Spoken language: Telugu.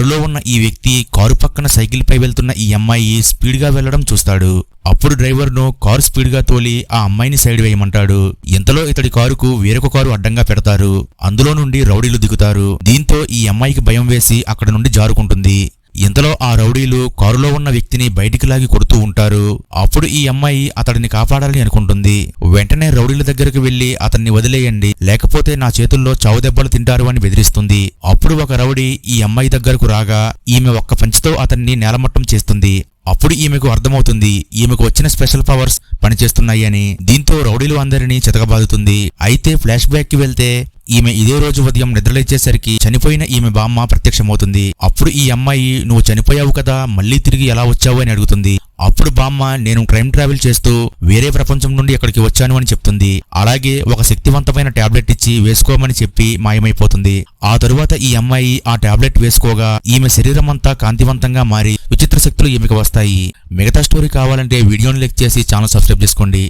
కారులో ఉన్న ఈ వ్యక్తి కారు పక్కన సైకిల్ పై వెళ్తున్న ఈ అమ్మాయి స్పీడ్గా వెళ్ళడం చూస్తాడు. అప్పుడు డ్రైవర్ను కారు స్పీడ్గా తోలి ఆ అమ్మాయిని సైడ్ వేయమంటాడు. ఇంతలో ఇతడి కారుకు వేరొక కారు అడ్డంగా పెడతారు. అందులో నుండి రౌడీలు దిగుతారు. దీంతో ఈ అమ్మాయికి భయం వేసి అక్కడ నుండి జారుకుంటుంది. ఇంతలో ఆ రౌడీలు కారులో ఉన్న వ్యక్తిని బయటికి లాగి కొడుతూ ఉంటారు? అప్పుడు ఈ అమ్మాయి అతడిని కాపాడాలని అనుకుంటుంది. వెంటనే రౌడీల దగ్గరకు వెళ్ళి అతన్ని వదిలేయండి లేకపోతే నా చేతుల్లో చావు దెబ్బలు తింటారు అని బెదిరిస్తుంది. అప్పుడు ఒక రౌడీ ఈ అమ్మాయి దగ్గరకు రాగా ఈమె ఒక్క పంచితో అతన్ని నేలమట్టం చేస్తుంది. అప్పుడు ఈమెకు అర్థమవుతుంది ఈమెకు వచ్చిన స్పెషల్ పవర్స్ పనిచేస్తున్నాయి అని. దీంతో రౌడీలు అందరినీ చితకబాదుతుంది. అయితే ఫ్లాష్ బ్యాక్కి వెళ్తే ఈమె ఇదే రోజు ఉదయం నిద్రలేచేసరికి చనిపోయిన ఈమె బామ్మ ప్రత్యక్షమవుతుంది. అప్పుడు ఈ అమ్మాయి నువ్వు చనిపోయావు కదా మళ్ళీ తిరిగి ఎలా వచ్చావు? అని అడుగుతుంది. అప్పుడు బామ్మ నేను టైం ట్రావెల్ చేస్తూ వేరే ప్రపంచం నుండి ఇక్కడికి వచ్చాను అని చెప్తుంది. అలాగే ఒక శక్తివంతమైన టాబ్లెట్ ఇచ్చి వేసుకోమని చెప్పి మాయమైపోతుంది. ఆ తరువాత ఈ అమ్మాయి ఆ టాబ్లెట్ వేసుకోగా ఈమె శరీరం అంతా కాంతివంతంగా మారి విచిత్ర శక్తులు ఈమెకి వస్తాయి. మిగతా స్టోరీ కావాలంటే వీడియోని లెక్ చేసి ఛానల్ సబ్స్క్రైబ్ చేసుకోండి.